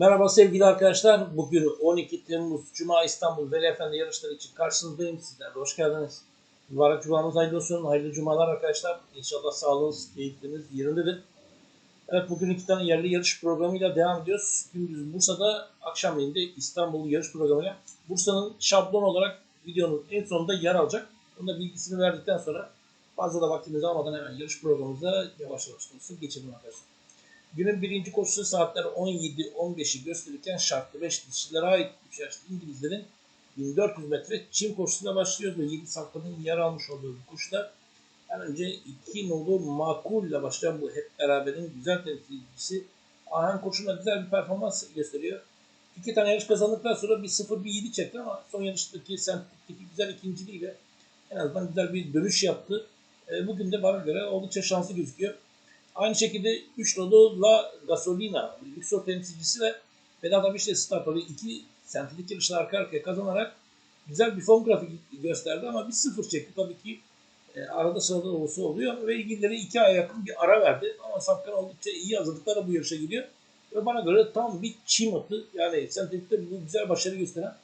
Merhaba sevgili arkadaşlar. Bugün 12 Temmuz Cuma İstanbul Veli Efendi yarışları için karşınızdayım. Sizler hoş geldiniz. Mübarek Cuma'mız hayırlı olsun. Hayırlı Cumalar arkadaşlar. İnşallah sağlığınız, keyifleriniz yerindedir. Evet bugün iki tane yerli yarış programıyla devam ediyoruz. Gündüz Bursa'da, akşamleyin de İstanbul yarış programıyla. Bursa'nın şablon olarak videonun en sonunda yer alacak. Onun da bilgisini verdikten sonra fazla da vaktimizi almadan hemen yarış programımıza yavaş yavaş geçelim arkadaşlar. Günün birinci koşusu saatler 17-15'i gösterirken şartlı 5 dişilere ait 3 yaşlı İngilizlerin 1400 metre çim koşusuyla başlıyoruz ve 7 safkanın yer almış olduğu bu koşuda en önce 2 nolu makul ile başlayan bu hep beraberin güzel temsilcisi Ahen koşuna güzel bir performans gösteriyor. İki tane yarış kazandıktan sonra bir 0 bir 7 çekti ama son yarıştaki Sentik'teki güzel ikinciliğiyle en azından güzel bir dönüş yaptı. E, Bugün de bana göre oldukça şanslı gözüküyor. Aynı şekilde 3 nolu La Gasolina, Luxor temsilcisi ve Vedat Abiş'le alıyor. İki sentetik yarışlar arka arkaya kazanarak güzel bir form grafik gösterdi ama bir sıfır çekti. Tabii ki e, arada sırada olsa oluyor ve ilgilileri iki aya yakın bir ara verdi. Ama Safkan oldukça iyi hazırlıklarla bu yarışa gidiyor. Ve bana göre tam bir çim atı. Yani sentetikte bu güzel başarı gösteren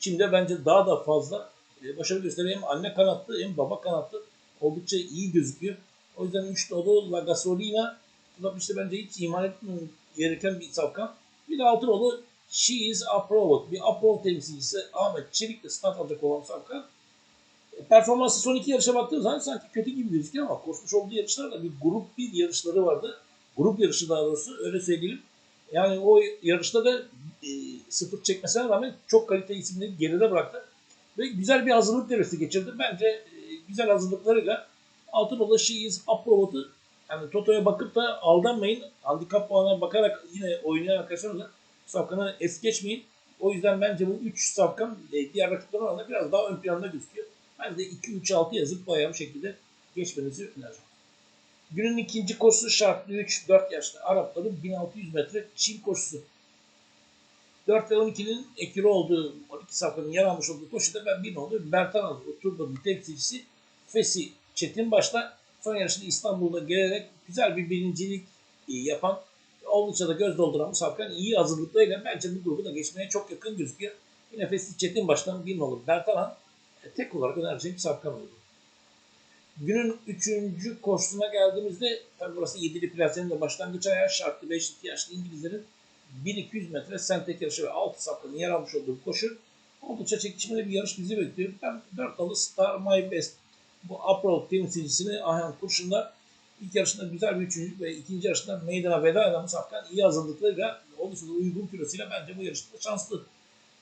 Çim'de bence daha da fazla e, başarı gösteriyor. Hem anne kanatlı hem baba kanatlı oldukça iyi gözüküyor. O yüzden 3 dolu La Gasolina da işte bence hiç iman etmem gereken bir safkan. Bir de 6 dolu She is Approved. Bir Approved temsilcisi Ahmet Çelik'le start alacak olan safkan. E, Performansı son iki yarışa baktığım zaman sanki kötü gibi gözüküyor ama koşmuş olduğu yarışlarda bir grup bir yarışları vardı. Grup yarışı daha doğrusu öyle söyleyelim. Yani o yarışta da e, sıfır çekmesine rağmen çok kaliteli isimleri geride bıraktı. Ve güzel bir hazırlık devresi geçirdi. Bence e, güzel hazırlıklarıyla altın ola She's Approved'ı yani Toto'ya bakıp da aldanmayın. Handikap puanına bakarak yine oynayan arkadaşlar da safkanı es geçmeyin. O yüzden bence bu 3 safkan e, diğer rakipler oranla biraz daha ön planda gözüküyor. Ben de 2-3-6 yazıp bayağı bir şekilde geçmenizi öneririm. Günün ikinci koşusu şartlı 3-4 yaşlı Arapların 1600 metre çim koşusu. 4 ve 12'nin ekili olduğu 12 safkanın yer almış olduğu koşuda ben bir oldu. Bertan Azur, Turbo'nun temsilcisi Fesi Çetin başta son yarışında İstanbul'da gelerek güzel bir birincilik e, yapan oldukça da göz dolduran bu safkan iyi hazırlıklarıyla bence bu grubu da geçmeye çok yakın gözüküyor. Yine Fesi Çetin baştan bir olur. Bertalan e, tek olarak önereceğim bir safkan oldu. Günün üçüncü koşusuna geldiğimizde tabi burası 7'li plasenin de başlangıç ayağı şartlı 5 yaşlı İngilizlerin 1200 metre sentek yarışı ve 6 safkanın yer almış olduğu koşu oldukça çekişmeli bir yarış bizi bekliyor. Ben 4 alı Star My Best bu Apro temsilcisini Ayhan Kurşun'da ilk yarışında güzel bir üçüncülük ve ikinci yarışında meydana veda eden Safkan iyi hazırlıklarıyla da uygun kilosuyla bence bu yarışta şanslı.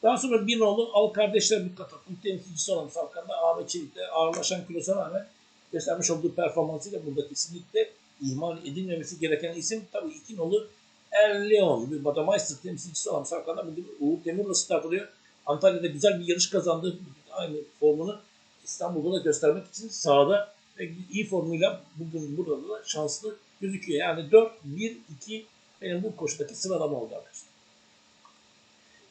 Daha sonra bir nolu Al Kardeşler bir katapult temsilcisi olan Safkan'da Ahmet Çelik'te ağırlaşan kilosuna rağmen göstermiş olduğu performansıyla burada kesinlikle ihmal edilmemesi gereken isim tabii iki nolu El bir Badameister temsilcisi olan Safkan'da bugün Uğur Temur'la start alıyor. Antalya'da güzel bir yarış kazandı. Aynı formunu İstanbul'da da göstermek için sahada iyi formuyla bugün burada da şanslı gözüküyor. Yani 4-1-2 benim bu koşudaki sıralama oldu arkadaşlar.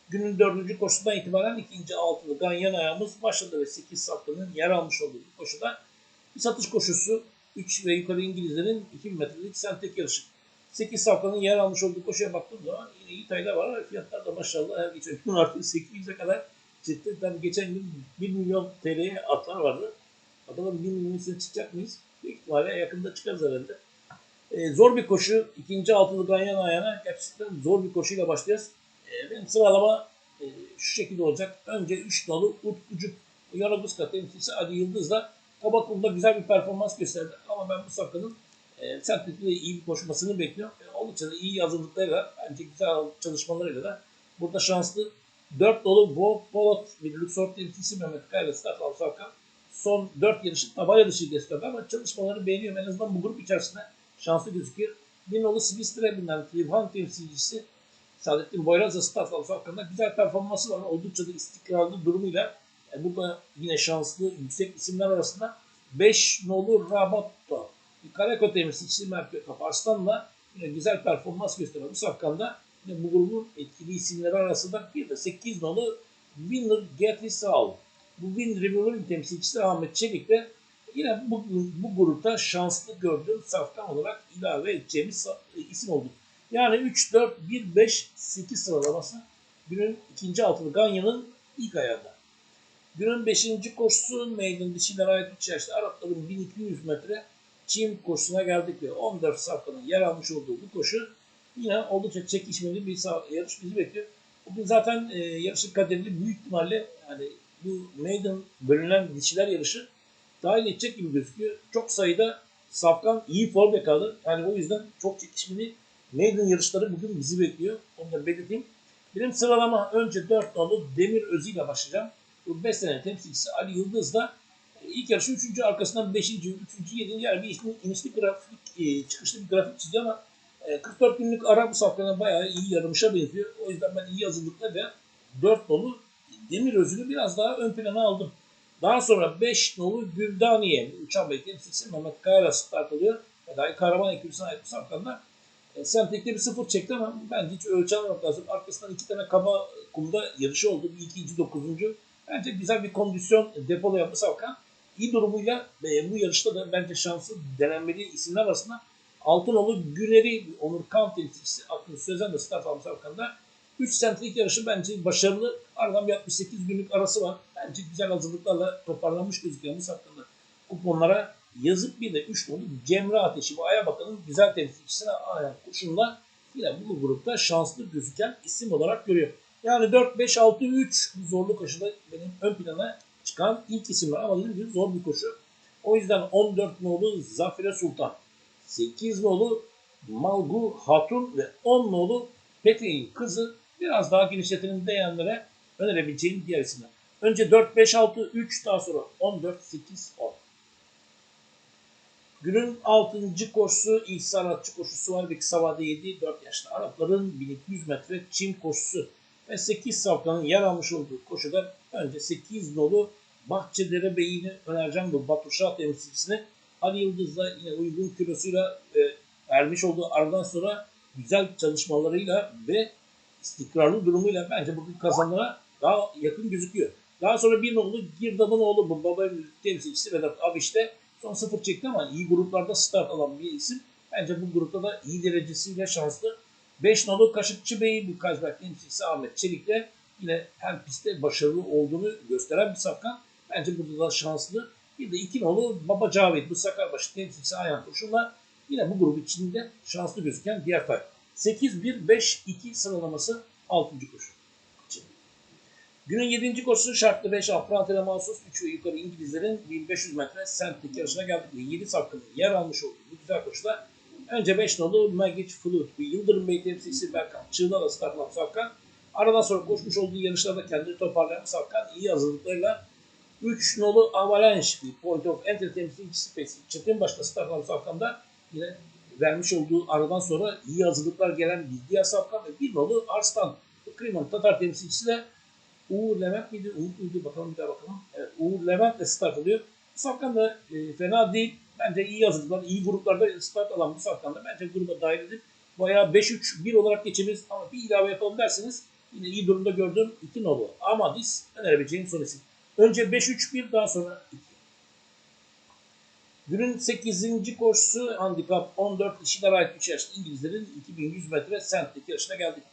Günün dördüncü koşusundan itibaren ikinci altılı ganyan ayağımız başladı ve 8 safkanın yer almış olduğu bu koşuda bir satış koşusu 3 ve yukarı İngilizlerin 2000 metrelik sentek yarışı. 8 safkanın yer almış olduğu koşuya baktığım zaman yine iyi taylar var. Fiyatlar da maşallah her geçen gün artık 800'e kadar çıktı. Tabii geçen gün 1 milyon TL'ye atlar vardı. Bakalım 1 milyon çıkacak mıyız? Büyük ihtimalle yakında çıkarız herhalde. Ee, zor bir koşu. ikinci altılı ganyan ayağına gerçekten zor bir koşuyla başlayacağız. Ee, benim sıralama e, şu şekilde olacak. Önce 3 dolu Utkucu Yaraguska temsilcisi Ali Yıldız'la Kabakul'da güzel bir performans gösterdi. Ama ben bu safkanın e, sertlikle iyi bir koşmasını bekliyorum. E, oldukça da iyi hazırlıklarıyla, bence güzel çalışmalarıyla da burada şanslı 4 dolu Polat ve Luxor temsilcisi Mehmet Kayra Start Safkan son 4 yarışı tabela dışı gösterdi ama çalışmaları beğeniyorum. En azından bu grup içerisinde şanslı gözüküyor. Bir nolu Swistre binen Tribhan temsilcisi Saadettin Boyraz'a Start Safkan'da güzel performansı var. Oldukça da istikrarlı durumuyla e, burada yine şanslı yüksek isimler arasında 5 nolu Rabatto. Kareko temsilcisi Mert Kaparslan'la yine güzel performans gösteriyor. Bu safkanda yine bu grubun etkili isimleri arasında bir de 8 nolu Winner Getisal. Bu Win River'ın temsilcisi Ahmet Çelik de yine bu, bu grupta şanslı gördüğüm safkan olarak ilave edeceğimiz isim oldu. Yani 3, 4, 1, 5, 8 sıralaması günün ikinci altılı Ganya'nın ilk ayağında. Günün 5. koşusu Maiden dişilere ait 3 yaşlı Arapların 1200 metre çim koşusuna geldik ve 14 safkanın yer almış olduğu bu koşu yine oldukça çekişmeli bir yarış bizi bekliyor. Bugün zaten e, yarışın kaderini büyük ihtimalle yani bu Maiden bölünen dişiler yarışı dahil edecek gibi gözüküyor. Çok sayıda safkan iyi form yakaladı. Yani o yüzden çok çekişmeli Maiden yarışları bugün bizi bekliyor. Onu da belirteyim. Benim sıralama önce 4 nolu Demir Özü ile başlayacağım. Bu 5 sene temsilcisi Ali Yıldız da e, ilk yarışı 3. arkasından 5. 3. 7. yer bir inişli grafik, e, çıkışlı bir grafik çiziyor ama e, 44 günlük ara bu safkana bayağı iyi yarımışa benziyor. O yüzden ben iyi hazırlıkla ve 4 nolu Demir Özü'nü biraz daha ön plana aldım. Daha sonra 5 nolu Güldaniye, uçan bey temsilcisi Mehmet Kayra start alıyor. Fedai Kahraman ekibisine ait bu safkanda. E, Semtek'te bir sıfır çekti ama bence hiç ölçü almamak lazım. Arkasından iki tane kaba kumda yarışı oldu. Bir ikinci, dokuzuncu. Bence güzel bir kondisyon depolayan bu safkan. İyi durumuyla e, bu yarışta da bence şansı denenmeli isimler arasında Altınolu Güner'i Onur Kan temsilcisi Akın Sözen de start almış safkanda. 3 sentrik yarışı bence başarılı. Aradan bir 68 günlük arası var. Bence güzel hazırlıklarla toparlanmış gözüküyor bu safkanda. Kuponlara yazıp bir de 3 nolu Cemre Ateşi bu Aya Bakan'ın güzel temsilcisine ayan kuşunla yine bu grupta şanslı gözüken isim olarak görüyor. Yani 4, 5, 6, 3 bu zorlu koşuda benim ön plana çıkan ilk isimler ama dediğim gibi zor bir koşu. O yüzden 14 nolu Zafire Sultan, 8 nolu Malgu Hatun ve 10 nolu Peteğin kızı biraz daha genişletelim diyenlere önerebileceğim diğer isimler. Önce 4, 5, 6, 3 daha sonra 14, 8, 10. Günün 6. koşusu ilk sanatçı koşusu var. Bir kısa vade 7 4 yaşlı Arapların 1200 metre çim koşusu ve 8 safkanın yer almış olduğu koşuda önce 8 nolu Bahçedere Bey'ini önereceğim bu Batuşa temsilcisini. Ali Yıldız'la yine uygun kilosuyla e, vermiş olduğu aradan sonra güzel çalışmalarıyla ve istikrarlı durumuyla bence bugün kazanlara daha yakın gözüküyor. Daha sonra bir nolu Girdab'ın oğlu bu baba temsilcisi Vedat Abiş de son sıfır çekti ama iyi gruplarda start alan bir isim. Bence bu grupta da iyi derecesiyle şanslı. 5 nolu Kaşıkçı Bey bu Kazbek temsilcisi Ahmet Çelik'le yine her pistte başarılı olduğunu gösteren bir safkan. Bence burada da şanslı. Bir de 2 nolu Baba Cavit bu Sakarbaşı temsilcisi Ayhan Kurşun'la yine bu grup içinde şanslı gözüken diğer tay. 8-1-5-2 sıralaması 6. koşu. Günün 7. koşusu şartlı 5 Afrantele mahsus 3 ve yukarı İngilizlerin 1500 metre sentlik yarışına geldik. 7 safkanın yer almış olduğu bu güzel koşuda önce 5 nolu Magic Flute bir Yıldırım Bey temsilcisi Berkan Çığlar'la startlanan safkan. Aradan sonra koşmuş olduğu yarışlarda kendini toparlayan safkan iyi hazırlıklarıyla 3 nolu Avalanche bir Point of Entry temsilcisi Pesi Çetin başta startlanan safkanda yine vermiş olduğu aradan sonra iyi hazırlıklar gelen diğer safkan ve bir nolu Arslan Kriman Tatar temsilcisi de Uğur Levent miydi? Umut muydu? Bakalım bir daha bakalım. Evet, Uğur Levent de start alıyor. Safkan da e, fena değil. Bence iyi hazırlıklar, iyi gruplarda start alan bu safkan da bence gruba dahil edip bayağı 5-3-1 olarak geçebiliriz ama bir ilave yapalım derseniz yine iyi durumda gördüğüm 2 nolu. Amadis önerebileceğim son isim. Önce 5-3-1 daha sonra 2. Günün 8. koşusu handikap 14 dişiler ait 3 yaşlı İngilizlerin 2100 metre sentlik yarışına geldik.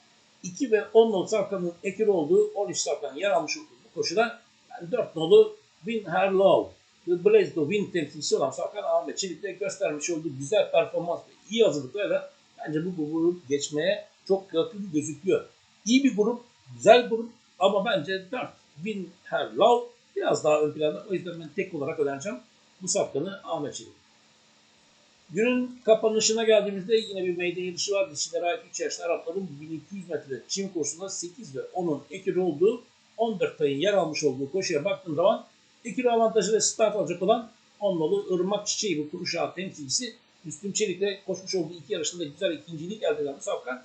2 ve 10 nolu safkanın ekiri olduğu 13 safkanın yer almış olduğu bu koşuda yani 4 nolu Win Her Love The Blaze the Win temsilcisi olan Safkan Ahmet Çelik'te göstermiş olduğu güzel performans ve iyi hazırlıklarla bence bu grubu geçmeye çok yakın gözüküyor. İyi bir grup, güzel grup ama bence 4 Win Her Love biraz daha ön planda. O yüzden ben tek olarak önereceğim bu safkanı Ahmet Çelik. Günün kapanışına geldiğimizde yine bir meydan yarışı var. Dişilere ait 3 yaşlı Arapların 1200 metre çim koşusunda 8 ve 10'un ekili olduğu 14 tayın yer almış olduğu koşuya baktığım zaman ekili avantajıyla start alacak olan 10 nolu Irmak Çiçeği bu Kuruşağı temsilcisi Müslüm Çelik'le koşmuş olduğu iki yarışında güzel ikincilik elde eden bu safkan.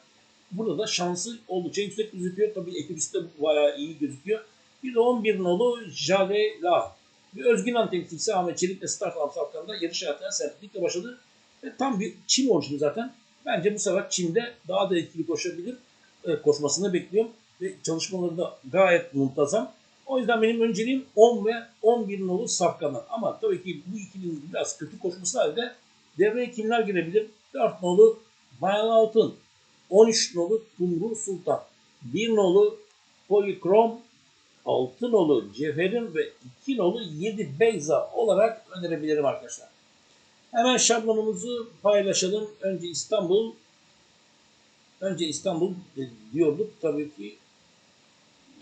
Burada da şansı oldukça yüksek gözüküyor. Tabii ekibisi de bayağı iyi gözüküyor. Bir de 11 nolu Jale La. Bir Özgünan temsilcisi Ahmet Çelik'le start aldı safkanda yarış hayatına sertlikle başladı. Ve tam bir çim orijini zaten. Bence bu sefer çimde daha da etkili koşabilir. E, koşmasını bekliyorum. Ve çalışmaları da gayet muntazam. O yüzden benim önceliğim 10 ve 11 nolu safkanlar. Ama tabii ki bu ikilinin biraz kötü koşması halde devreye kimler girebilir? 4 nolu Bayan Altın, 13 nolu Tumru Sultan, 1 nolu Polikrom, 6 nolu Ceferin ve 2 nolu 7 Beyza olarak önerebilirim arkadaşlar. Hemen şablonumuzu paylaşalım. Önce İstanbul, önce İstanbul diyorduk tabii ki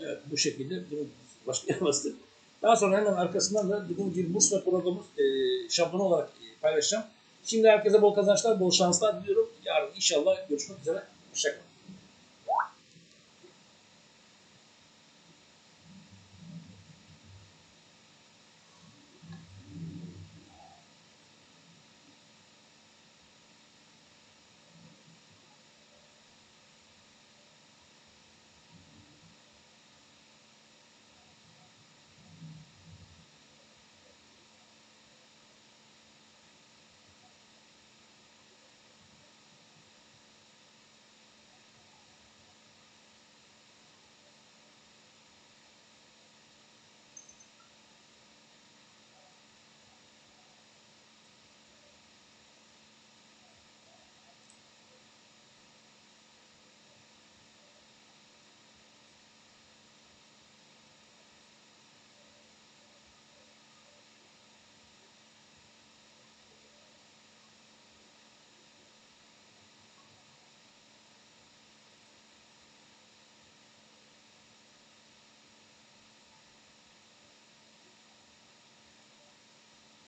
Evet, bu şekilde bunu bastık. Daha sonra hemen arkasından da dediğim gibi Bursa programı e, şablonu olarak e, paylaşacağım. Şimdi herkese bol kazançlar, bol şanslar diliyorum. Yarın inşallah görüşmek üzere. Hoşçakalın.